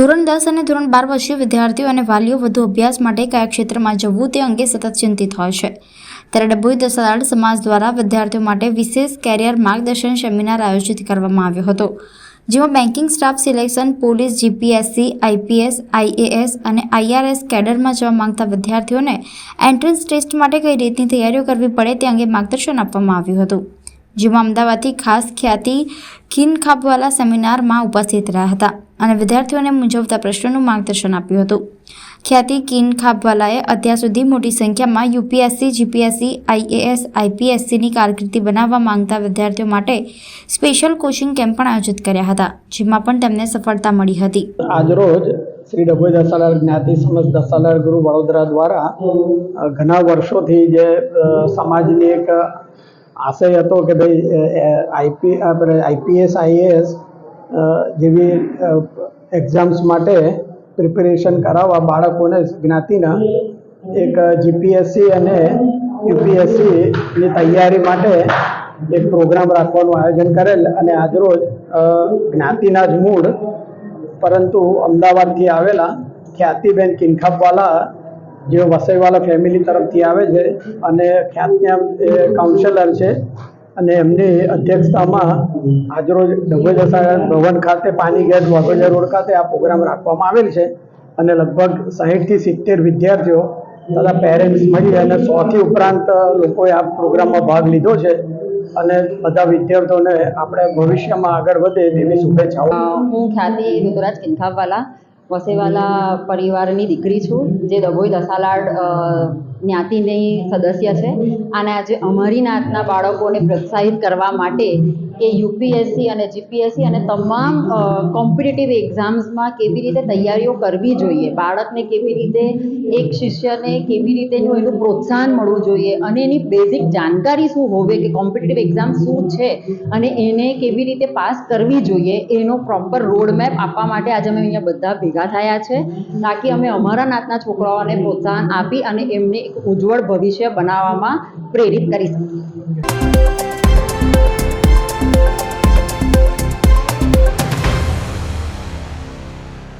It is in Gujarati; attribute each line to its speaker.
Speaker 1: ધોરણ દસ અને ધોરણ બાર વર્ષીય વિદ્યાર્થીઓ અને વાલીઓ વધુ અભ્યાસ માટે કયા ક્ષેત્રમાં જવું તે અંગે સતત ચિંતિત હોય છે. ત્યારે ડભોઈ દસાડ સમાજ દ્વારા વિદ્યાર્થીઓ માટે વિશેષ કેરિયર માર્ગદર્શન સેમિનાર આયોજિત કરવામાં આવ્યો હતો, જેમાં banking staff selection, police, GPSC, IPS, IAS અને આઈઆરએસ કેડરમાં જવા માંગતા વિદ્યાર્થીઓને એન્ટ્રન્સ ટેસ્ટ માટે કઈ રીતની તૈયારીઓ કરવી પડે તે અંગે માર્ગદર્શન આપવામાં આવ્યું હતું. જેમાં અમદાવાદથી ખાસ ખ્યાતિ ખીન ખાપવાલા સેમિનારમાં ઉપસ્થિત રહ્યા હતા અને વિદ્યાર્થીઓને મૂંઝવતા પ્રશ્નોનું માર્ગદર્શન આપ્યું હતું. ખ્યાતિ કિન ખાપવાલાએ અત્યાર સુધી મોટી સંખ્યામાં યુપીએસસી, જીપીએસસી, આઈએએસ, આઈપીએસસીની કારકિર્દી બનાવવા માંગતા વિદ્યાર્થીઓ માટે સ્પેશિયલ કોચિંગ કેમ્પ પણ આયોજિત કર્યા હતા, જેમાં પણ તેમને સફળતા મળી હતી.
Speaker 2: આજરોજ શ્રી ડભોઈ દસાલાલ જ્ઞાતિ સમજ દસાલાલ ગુરુ વડોદરા દ્વારા ઘણા વર્ષોથી જે સમાજની એક આશય હતો કે ભાઈ આઈપી આપણે આઈપીએસ આઈએએસ જેવી એક્ઝામ્સ માટે પ્રિપેરેશન કરાવવા બાળકોને જ્ઞાતિના એક જીપીએસસી અને યુપીએસસીની તૈયારી માટે એક પ્રોગ્રામ રાખવાનું આયોજન કરેલ અને આજરોજ જ્ઞાતિના જ મૂળ, પરંતુ અમદાવાદથી આવેલા ખ્યાતિબેન કિનખાપવાલા જેઓ વસઈવાલા ફેમિલી તરફથી આવે છે અને ખ્યાતિના એ કાઉન્સેલર છે અને એમની અધ્યક્ષતામાં આજરોજ ડભોજસા ભવન ખાતે પાણી ગેટ વાઘોજા રોડ ખાતે આ પ્રોગ્રામ રાખવામાં આવેલ છે અને લગભગ સાહીઠથી સિત્તેર વિદ્યાર્થીઓ તથા પેરેન્ટ્સ મળી અને સોથી ઉપરાંત લોકોએ આ પ્રોગ્રામમાં ભાગ લીધો છે અને બધા વિદ્યાર્થીઓને આપણે ભવિષ્યમાં આગળ વધે તેવી શુભેચ્છાઓ.
Speaker 3: હું ખ્યાતિ ઋતુરાજ કિંથાવવાલા વસેવાલા પરિવારની દીકરી છું, જે ડભોઈ દસાલાડ જ્ઞાતિની સદસ્ય છે. અને આજે અમારી નાતના બાળકોને પ્રોત્સાહિત કરવા માટે કે યુપીએસસી અને જીપીએસસી અને તમામ કોમ્પિટિટિવ એક્ઝામ્સમાં કેવી રીતે તૈયારીઓ કરવી જોઈએ? બાળકને કેવી રીતે, એક શિષ્યને કેવી રીતે એનું પ્રોત્સાહન મળવું જોઈએ? અને એની બેઝિક જાણકારી શું હોવે કે કોમ્પિટિટિવ એક્ઝામ શું છે? અને એને કેવી રીતે પાસ કરવી જોઈએ? એનો પ્રોપર રોડ મેપ આપવા માટે આજે અમે અહીંયા બધા ભેગા થયા છે, તાકી અમે અમારા નાતના છોકરાઓને પ્રોત્સાહન આપી અને એમને એક ઉજ્જવળ ભવિષ્ય બનાવવામાં પ્રેરિત કરી શકીએ.